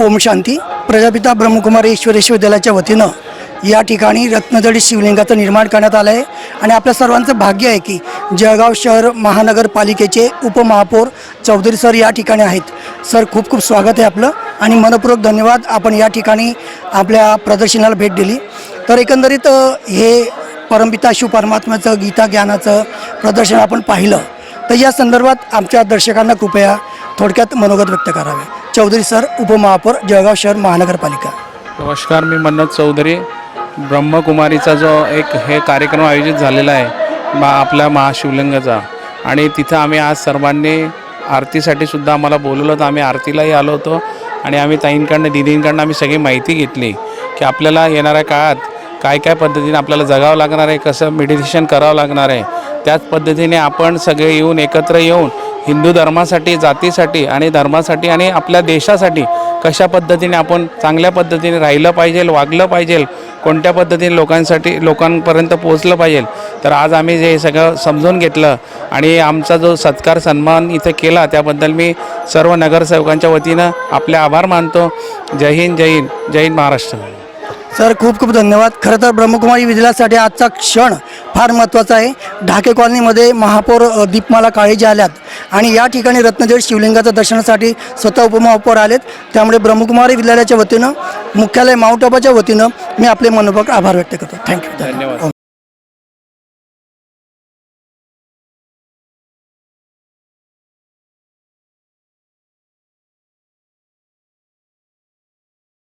ओम शांती. प्रजापिता ब्रह्मकुमारी ईश्वर विश्वविद्यालयाच्या वतीनं या ठिकाणी रत्नजडी शिवलिंगाचं निर्माण करण्यात आलं आहे. आणि आपल्या सर्वांचं भाग्य आहे की जळगाव शहर महानगरपालिकेचे उपमहापौर चौधरी सर या ठिकाणी आहेत. सर खूप खूप स्वागत आहे आपलं आणि मनपूर्वक धन्यवाद. आपण या ठिकाणी आपल्या प्रदर्शनाला भेट दिली. तर एकंदरीत हे परमपिता शिव परमात्म्याचं गीता ज्ञानाचं प्रदर्शन आपण पाहिलं. तर या संदर्भात आमच्या दर्शकांना कृपया थोडक्यात मनोगत व्यक्त करावे. चौधरी सर उपमहापौर जळगाव शहर महानगरपालिका. नमस्कार मी मनोज चौधरी. ब्रह्मकुमारीचा जो एक हे कार्यक्रम आयोजित झालेला आहे मा आपल्या महाशिवलिंगाचा. आणि तिथं आम्ही आज सर्वांनी आरतीसाठी सुद्धा आम्हाला बोलवलं तर आम्ही आरतीलाही आलो होतो. आणि आम्ही ताईंकडनं दिदींकडनं आम्ही सगळी माहिती घेतली की आपल्याला येणाऱ्या काळात काय काय पद्धतीने आपल्याला जगावं लागणार आहे कसं मेडिटेशन करावं लागणार आहे त्याच पद्धतीने आपण सगळे येऊन एकत्र येऊन हिंदू धर्मासाठी जातीसाठी आणि धर्मासाठी आणि आपल्या देशासाठी कशा पद्धतीने आपण चांगल्या पद्धतीने राहिलं पाहिजे वागलं पाहिजे कोणत्या पद्धतीने लोकांसाठी लोकांपर्यंत पोहोचलं पाहिजे तर आज आम्ही जे सगळं समजून घेतलं आणि आमचा जो सत्कार सन्मान इथं केला त्याबद्दल मी सर्व नगरसेवकांच्या वतीनं आपले आभार मानतो. जय हिंद जय हिंद जय हिंद महाराष्ट्र. सर खूप खूप धन्यवाद. खरं तर ब्रह्मकुमारी विजलासाठी आजचा क्षण फार महत्त्वाचा आहे. ढाके कॉलनीमध्ये महापौर दीपमाला काळे जे आल्यात आणि या ठिकाणी रत्नजड शिवलिंगाच्या दर्शनासाठी स्वतः उपमहापौर आलेत. त्यामुळे ब्रह्मकुमारी विद्यालयाच्या वतीनं मुख्यालय माउंट आबाच्या वतीनं मी आपले मनोभाग आभार व्यक्त करतो. थँक्यू धन्यवाद.